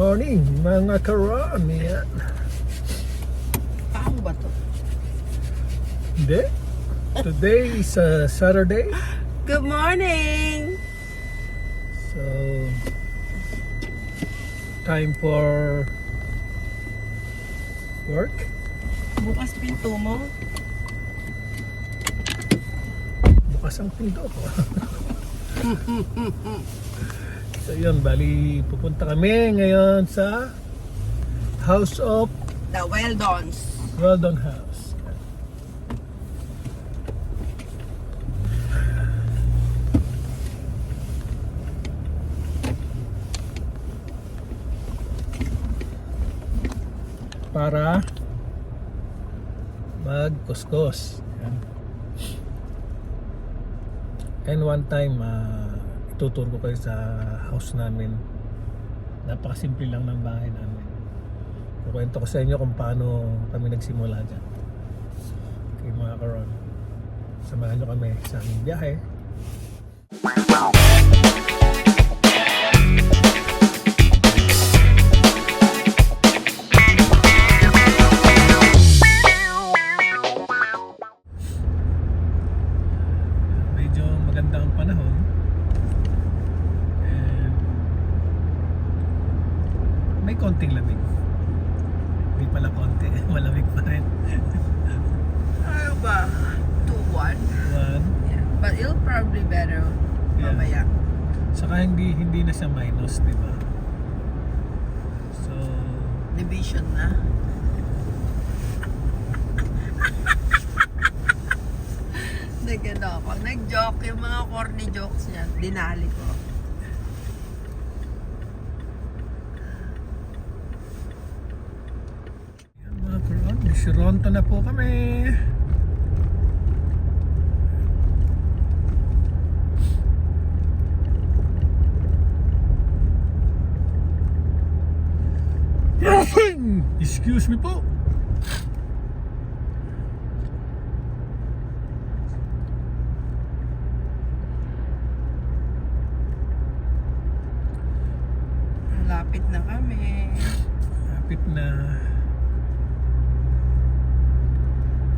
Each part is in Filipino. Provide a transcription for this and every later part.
morning, mga karami. Yan. Paano ba to? Hindi. Today is uh, Saturday. Good morning! So, time for work. Bukas pinto mo. Bukas ang pinto ko. so yun, bali pupunta kami ngayon sa House of The Weldons. Weldon House. Para magkuskos. And one time, uh, ituturo ko kayo sa house namin. Napakasimple lang ng bahay namin. Kukwento ko sa inyo kung paano kami nagsimula dyan. Okay mga karon. Samahan nyo kami sa aming biyahe. Medyo maganda ang panahon. And may konting lamig. Hindi pala konti, malamig pa rin. Ano ba? 2-1? One. Yeah. But it'll probably better Yeah. mamaya. Saka hindi hindi na siya minus, di ba? So, Division na. Nagano ako. Nag-joke yung mga corny jokes niya. Dinali ko. yan mga karon, Toronto na po kami. Excuse me po. Malapit na kami. Lapit na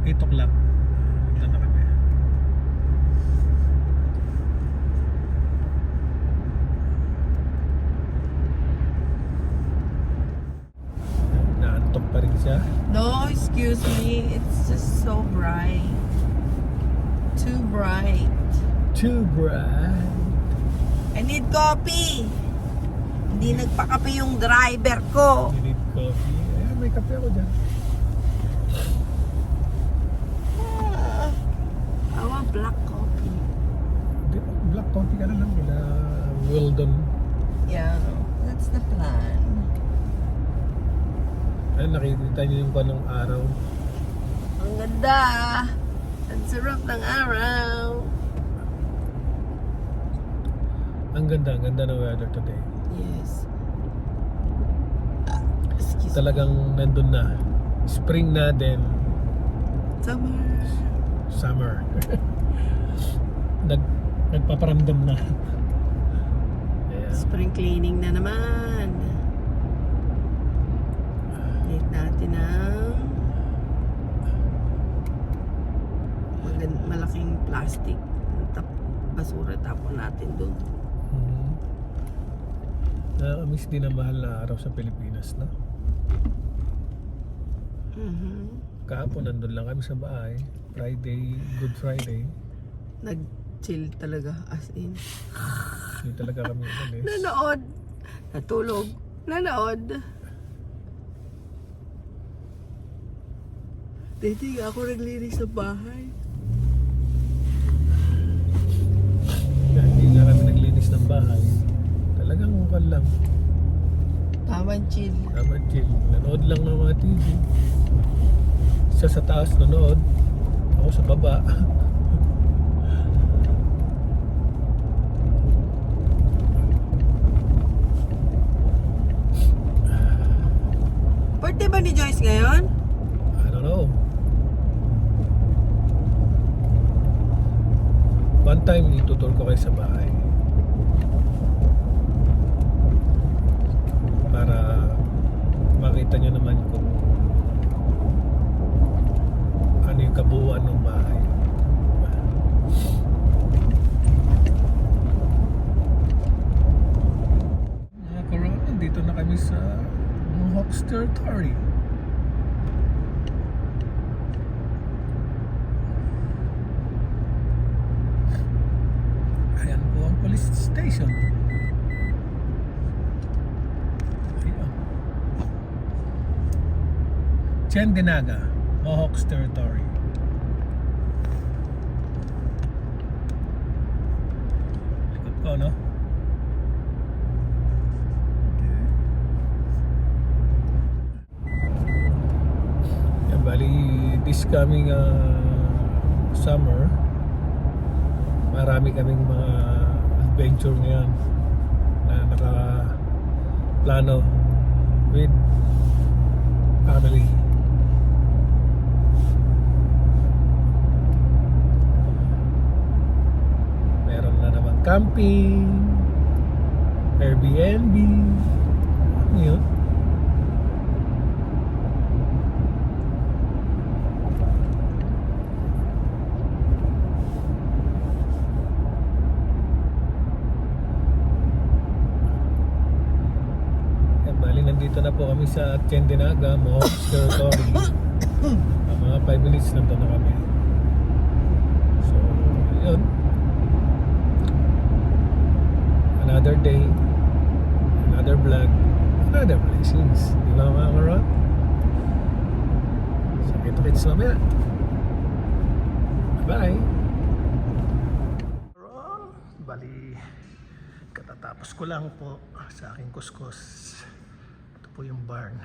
8 o'clock. Ito na kami. Naantok pa rin siya. No, excuse me. It's just so bright. Too bright. Too bright. I need coffee. Hindi nagpakape yung driver ko. You need coffee. May kape ako dyan. Ah, want black coffee. Di ba, black coffee ka na lang. Nila Weldon. Yeah, that's the plan. Ayun, nakikita niyo yung panong araw. Ang ganda. Ang sarap ng araw. Ang ganda, ang ganda ng weather today. Yes. Excuse. Talagang nandun na. Spring na din. Summer. Summer. Nag, nagpaparamdam na. Spring cleaning na naman. Need natin ang malaking plastic. Basura tapon natin doon. Nakakamiss din ang mahal na araw sa Pilipinas, no? Mhm. Kahapon nandun lang kami sa bahay. Friday, Good Friday. Nag-chill talaga as in. Hindi talaga kami umalis. Nanood. Natulog. Nanood. Dati nga ako naglinis sa bahay. Hindi nga kami naglinis ng bahay. Ukal lang. Tamang chill. Tama chill. Nanood lang ng mga TV. Siya sa taas nanood. Ako sa baba. Birthday ba ni Joyce ngayon? I don't know. One time, itutur ko kayo sa bahay. 30. Ayan po ang police station. Ayan. Chendinaga, Mohawks Territory. Likod ko, no? Coming uh, summer, marami kaming mga adventure ngayon na naka plano with family. Meron na naman camping, Airbnb, ano yun? Yan, bali nandito na po kami sa Chendenaga, Mohawks Territory. Ah, mga 5 minutes nandun na kami. So, yun. Another day, another vlog, another blessings. Di ba mga karon? So, kita-kits mamaya. Bye! Bali, katatapos ko lang po sa aking kuskus. Po yung barn.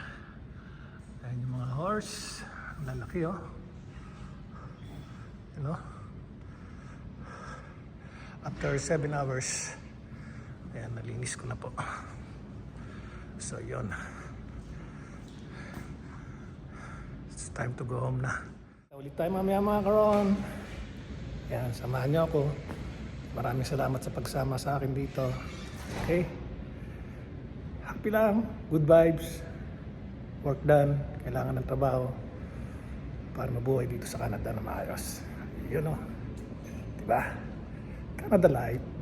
Ayan yung mga horse. Ang lalaki oh. You know? After 7 hours, ayan, nalinis ko na po. So, yun. It's time to go home na. Ulit tayo mamaya mga karon. Yan, samahan niyo ako. Maraming salamat sa pagsama sa akin dito. Okay? Happy lang. Good vibes. Work done. Kailangan ng trabaho para mabuhay dito sa Canada na maayos. Yun o. Diba? Canada life.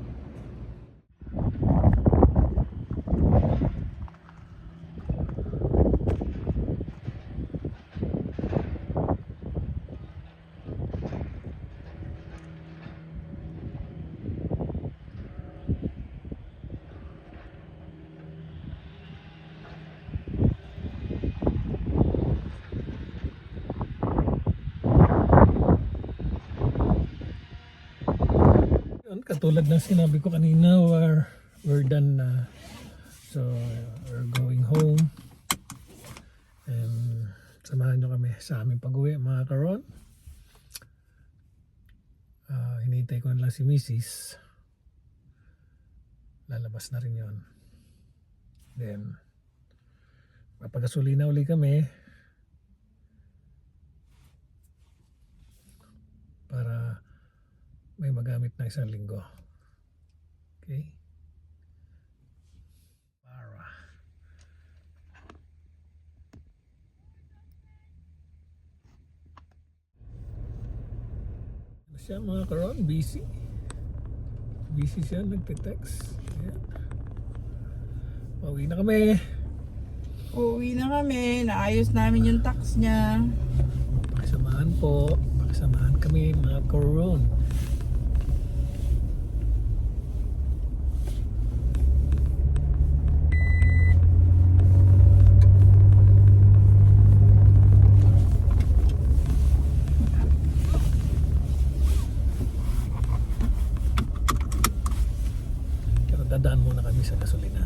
Katulad ng sinabi ko kanina, we're, we're done na. So, we're going home. And samahan nyo kami sa aming pag-uwi, mga karon. Ah, hinihintay ko na lang si Mrs. Lalabas na rin yon. Then, mapagasolina uli kami para may magamit na isang linggo. Okay? Para. Ano siya mga karon? Busy? Busy siya, nagte-text. Ayan. Pauwi na kami. Uuwi na kami. Naayos namin yung tax niya. Pakisamahan po. Pakisamahan kami mga karon. Dadaan muna kami sa gasolinahan.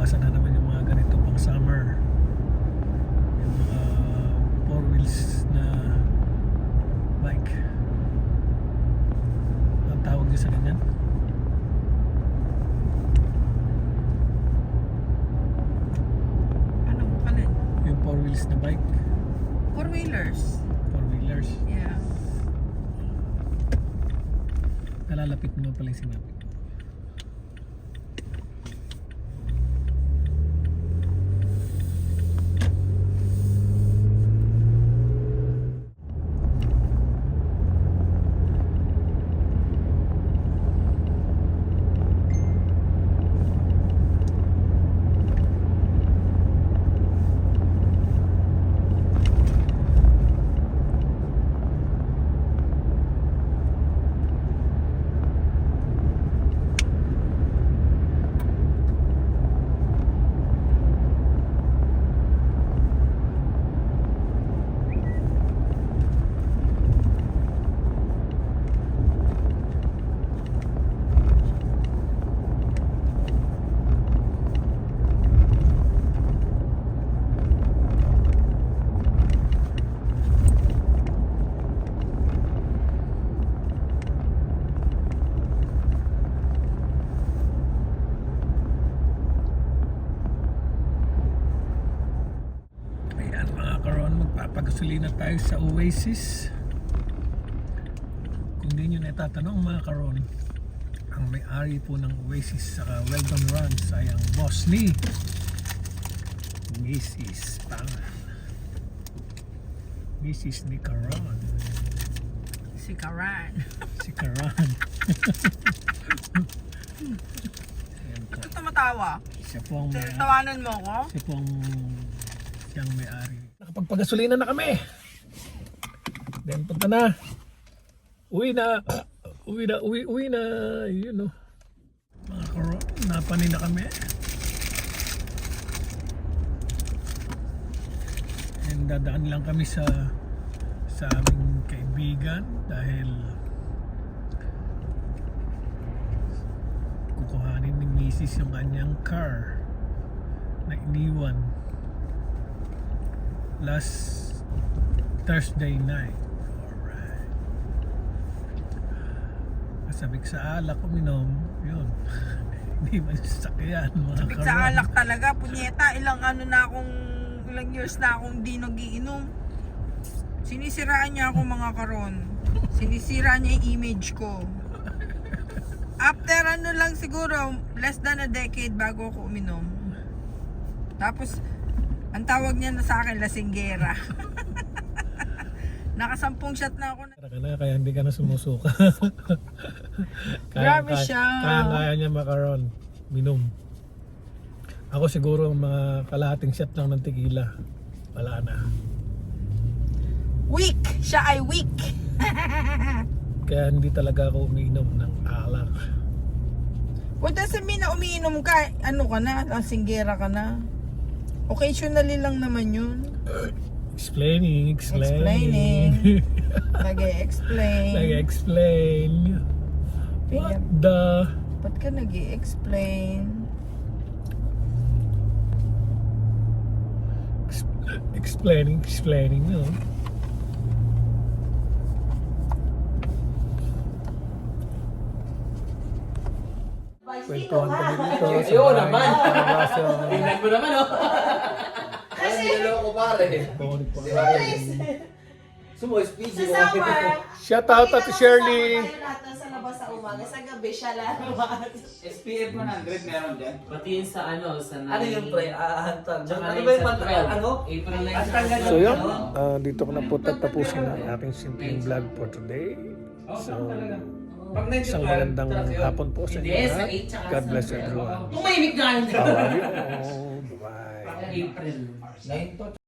Labasan na naman yung mga ganito pang summer. Yung mga four wheels na bike. Ang tawag niya sa ganyan? Ano mo ka? Yung four wheels na bike. Four wheelers. Four wheelers. Yeah. Nalalapit mo pala yung sinabi ko. Ayan mga karon, magpapagasolina tayo sa Oasis. Kung di nyo natatanong mga karon, ang may-ari po ng Oasis sa Weldon Ranch ay ang boss ni Mrs. Pangan. Mrs. ni Karon. Si Karan. Si Karan. Ayan po. Ba't tumatawa? Siya po ang may Tawanan mo ko? Siya po ang siyang may-ari. Nakapagpagasolina na kami. Then punta na. Uwi na. Uwi na, uwi, uwi na. Yun know. Mga karo, napanin na kami. And dadaan lang kami sa sa aming kaibigan dahil kukuhanin ni Mrs. yung kanyang car na iniwan last Thursday night. Alright. Kasabik sa alak uminom, yun. Hindi man sasakyan mga Big sa alak talaga, punyeta. Ilang ano na akong, ilang years na akong di nagiinom. Sinisiraan niya ako mga karon. Sinisira niya yung image ko. After ano lang siguro, less than a decade bago ako uminom. Tapos, ang tawag niya na sa akin, lasinggera. Nakasampung shot na ako. Kaya ka na, kaya hindi ka na sumusuka. Grabe siya. Kaya kaya niya makaroon, minom. Ako siguro mga kalahating shot lang ng tequila. Wala na. Weak! Siya ay weak! Kaya hindi talaga ako umiinom ng alak. What does it mean na umiinom ka? Ano ka na? Lasinggera ka na? Occasionally lang naman yun. Explaining, explaining. Explaining. Nag-e-explain. Nag-explain. What the... Ba't ka nag explain Explaining, explaining, no? Kwentuhan kami dito sa Ayun bahay naman. Pangalaso. Tingnan mo naman, oh. Kasi, niloko pare. Bawal po. Sumo, speedy. Sa summer, Shout out at Shirley. Tayo lahat sa labas sa umaga. Sa gabi siya lalabas. SPF 100 meron dyan. Pati yun sa ano, sa Ano yung pre? Ah, hantag. Tsaka Ano ba yung sa pantay? 12. Ano? April 9 Ang sa tanggal So yun, Ano? ah, dito ko na po tatapusin ang aking simpleng vlog for today. So, Pag isang magandang hapon po sa inyo Hindi, sa lahat. 8 tsaka God sa bless 12. everyone. Tumahimik na rin. How are you? Bye. April. 9 to